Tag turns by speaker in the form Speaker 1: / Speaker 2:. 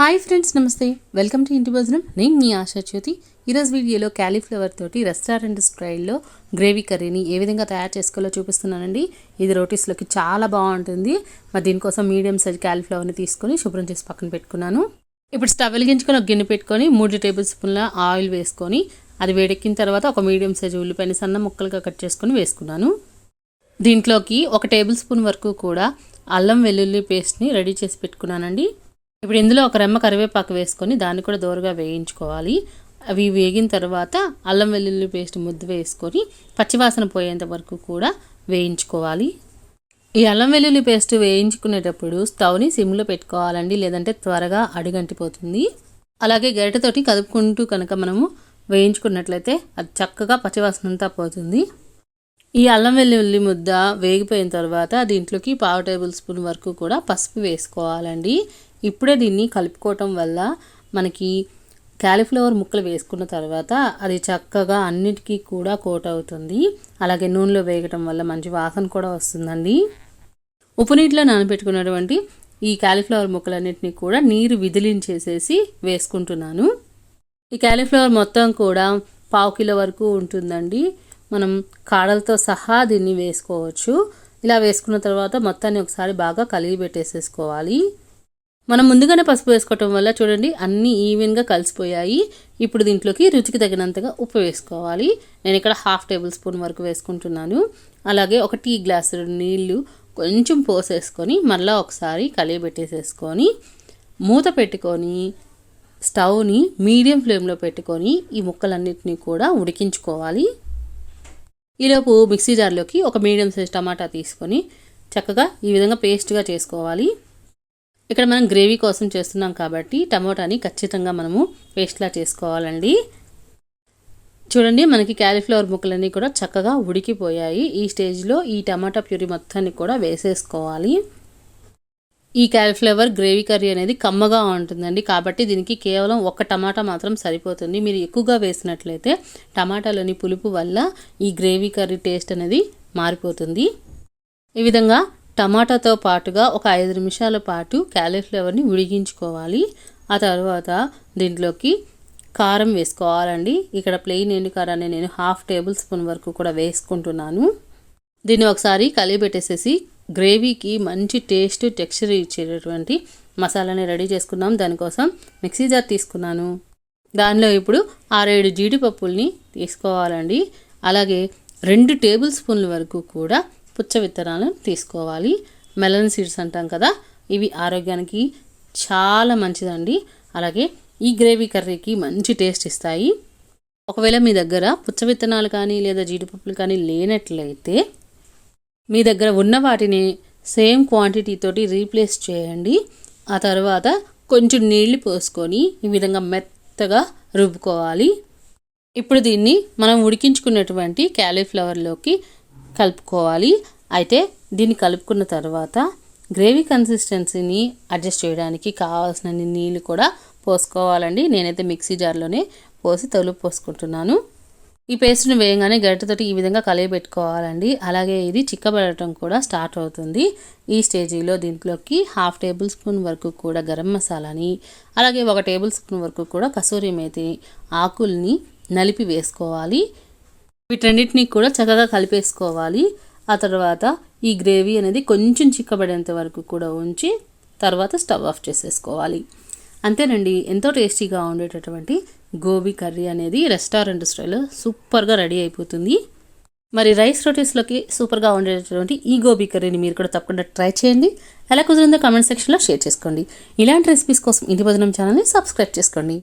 Speaker 1: Hi friends నమస్తే. Welcome to ఇంటి భోజనం నేను మీ ఆశా జ్యోతి. ఈరోజు వీడియోలో క్యాలీఫ్లవర్ తోటి రెస్టారెంట్ స్టైల్లో గ్రేవీ కర్రీని ఏ విధంగా తయారు చేసుకోవాలో చూపిస్తున్నానండి. ఇది రోటీస్లోకి చాలా బాగుంటుంది. మరి దీనికోసం మీడియం సైజ్ క్యాలీఫ్లవర్ని తీసుకొని శుభ్రం చేసి పక్కన పెట్టుకున్నాను. ఇప్పుడు స్టవ్ వెలిగించుకొని ఒక గిన్నె పెట్టుకొని మూడు టేబుల్ స్పూన్ల ఆయిల్ వేసుకొని అది వేడెక్కిన తర్వాత ఒక మీడియం సైజ్ ఉల్లిపాయని సన్న ముక్కలుగా కట్ చేసుకొని వేసుకున్నాను. దీంట్లోకి ఒక టేబుల్ స్పూన్ వరకు కూడా అల్లం వెల్లుల్లి పేస్ట్ని రెడీ చేసి పెట్టుకున్నానండి. ఇప్పుడు ఇందులో ఒక రెమ్మ కరివేపాకు వేసుకొని దాన్ని కూడా దోరగా వేయించుకోవాలి. అవి వేగిన తర్వాత అల్లం వెల్లుల్లి పేస్ట్ ముద్దు వేసుకొని పచ్చివాసన పోయేంత వరకు కూడా వేయించుకోవాలి. ఈ అల్లం వెల్లుల్లి పేస్ట్ వేయించుకునేటప్పుడు స్టవ్ని సిమ్లో పెట్టుకోవాలండి లేదంటే త్వరగా అడుగంటిపోతుంది. అలాగే గరిటతోటి కదుపుకుంటూ కనుక మనము వేయించుకున్నట్లయితే అది చక్కగా పచ్చివాసన అంతా పోతుంది. ఈ అల్లం వెల్లుల్లి ముద్ద వేగిపోయిన తర్వాత దీంట్లోకి పావు టేబుల్ స్పూన్ వరకు కూడా పసుపు వేసుకోవాలండి. ఇప్పుడే దీన్ని కలుపుకోవటం వల్ల మనకి క్యాలీఫ్లవర్ ముక్కలు వేసుకున్న తర్వాత అది చక్కగా అన్నిటికీ కూడా కోట్ అవుతుంది. అలాగే నూనెలో వేయటం వల్ల మంచి వాసన కూడా వస్తుందండి. ఉప్పు నీటిలో నానబెట్టుకున్నటువంటి ఈ క్యాలీఫ్లవర్ ముక్కలన్నింటినీ కూడా నీరు విదిలించేసేసి వేసుకుంటున్నాను. ఈ క్యాలీఫ్లవర్ మొత్తం కూడా పావు కిలో వరకు ఉంటుందండి. మనం కాడలతో సహా దీన్ని వేసుకోవచ్చు. ఇలా వేసుకున్న తర్వాత మొత్తాన్ని ఒకసారి బాగా కలిగి పెట్టేసేసుకోవాలి. మనం ముందుగానే పసుపు వేసుకోవటం వల్ల చూడండి అన్నీ ఈవెన్గా కలిసిపోయాయి. ఇప్పుడు దీంట్లోకి రుచికి తగినంతగా ఉప్పు వేసుకోవాలి. నేను ఇక్కడ హాఫ్ టేబుల్ స్పూన్ వరకు వేసుకుంటున్నాను. అలాగే ఒక టీ గ్లాసు నీళ్ళు కొంచెం పోసేసుకొని మళ్ళీ ఒకసారి కలియబెట్టేసేసుకొని మూత పెట్టుకొని స్టవ్ని మీడియం ఫ్లేమ్లో పెట్టుకొని ఈ ముక్కలన్నిటినీ కూడా ఉడికించుకోవాలి. ఈలోపు మిక్సీ జార్లోకి ఒక మీడియం సైజ్ టమాటా తీసుకొని చక్కగా ఈ విధంగా పేస్ట్గా చేసుకోవాలి. ఇక్కడ మనం గ్రేవీ కోసం చేస్తున్నాం కాబట్టి టమోటాని ఖచ్చితంగా మనము పేస్ట్లా చేసుకోవాలండి. చూడండి మనకి క్యాలీఫ్లవర్ ముక్కలన్నీ కూడా చక్కగా ఉడికిపోయాయి. ఈ స్టేజ్లో ఈ టమాటా ప్యూరీ మొత్తాన్ని కూడా వేసేసుకోవాలి. ఈ క్యాలీఫ్లవర్ గ్రేవీ కర్రీ అనేది కమ్మగా ఉంటుందండి. కాబట్టి దీనికి కేవలం ఒక టమాటా మాత్రం సరిపోతుంది. మీరు ఎక్కువగా వేసినట్లయితే టమాటాలోని పులుపు వల్ల ఈ గ్రేవీ కర్రీ టేస్ట్ అనేది మారిపోతుంది. ఈ విధంగా టమాటాతో పాటుగా ఒక ఐదు నిమిషాల పాటు క్యాలీఫ్లవర్ని ఉడిగించుకోవాలి ఆ తర్వాత దీంట్లోకి కారం వేసుకోవాలండి. ఇక్కడ ప్లెయిన్ ఎండు కారాన్ని నేను హాఫ్ టేబుల్ స్పూన్ వరకు కూడా వేసుకుంటున్నాను. దీన్ని ఒకసారి కలిపెట్టేసేసి గ్రేవీకి మంచి టేస్ట్ టెక్స్చర్ ఇచ్చేటటువంటి మసాలాని రెడీ చేసుకున్నాం దానికోసం మిక్సీ జార్ తీసుకున్నాను. దానిలో ఇప్పుడు ఆరేడు జీడిపప్పుల్ని తీసుకోవాలండి. అలాగే రెండు టేబుల్ స్పూన్ల వరకు కూడా పుచ్చ విత్తనాలను తీసుకోవాలి. మెలన్ సీడ్స్ అంటాం కదా ఇవి ఆరోగ్యానికి చాలా మంచిదండి. అలాగే ఈ గ్రేవీ కర్రీకి మంచి టేస్ట్ ఇస్తాయి. ఒకవేళ మీ దగ్గర పుచ్చ విత్తనాలు కానీ లేదా జీడిపప్పులు కానీ లేనట్లయితే మీ దగ్గర ఉన్న వాటిని సేమ్ క్వాంటిటీతోటి రీప్లేస్ చేయండి. ఆ తర్వాత కొంచెం నీళ్ళు పోసుకొని ఈ విధంగా మెత్తగా రుబ్బుకోవాలి. ఇప్పుడు దీన్ని మనం ఉడికించుకున్నటువంటి క్యాలీఫ్లవర్లోకి కలుపుకోవాలి. అయితే దీన్ని కలుపుకున్న తర్వాత గ్రేవీ కన్సిస్టెన్సీని అడ్జస్ట్ చేయడానికి కావాల్సిన నీళ్ళు కూడా పోసుకోవాలండి. నేనైతే మిక్సీ జార్లోనే పోసి తలుపు పోసుకుంటున్నాను. ఈ పేస్ట్ని వేయగానే గరిటెతోటి ఈ విధంగా కలియబెట్టుకోవాలండి. అలాగే ఇది చిక్కబడటం కూడా స్టార్ట్ అవుతుంది. ఈ స్టేజీలో దీంట్లోకి హాఫ్ టేబుల్ స్పూన్ వరకు కూడా గరం మసాలాని అలాగే ఒక టేబుల్ స్పూన్ వరకు కూడా కసూరి మేతి ఆకుల్ని నలిపి వేసుకోవాలి. వీటన్నిటిని కూడా చక్కగా కలిపేసుకోవాలి. ఆ తర్వాత ఈ గ్రేవీ అనేది కొంచెం చిక్కబడేంత వరకు కూడా ఉంచి తర్వాత స్టవ్ ఆఫ్ చేసేసుకోవాలి. అంతేనండి ఎంతో టేస్టీగా ఉండేటటువంటి గోబీ కర్రీ అనేది రెస్టారెంట్ స్టైల్లో సూపర్గా రెడీ అయిపోతుంది. మరి రైస్ రోటీస్లోకి సూపర్గా ఉండేటటువంటి ఈ గోబీ కర్రీని మీరు కూడా తప్పకుండా ట్రై చేయండి. ఎలా కుదిరిందో కామెంట్ సెక్షన్లో షేర్ చేసుకోండి. ఇలాంటి రెసిపీస్ కోసం ఇంటి భోజనం ఛానల్ని సబ్స్క్రైబ్ చేసుకోండి.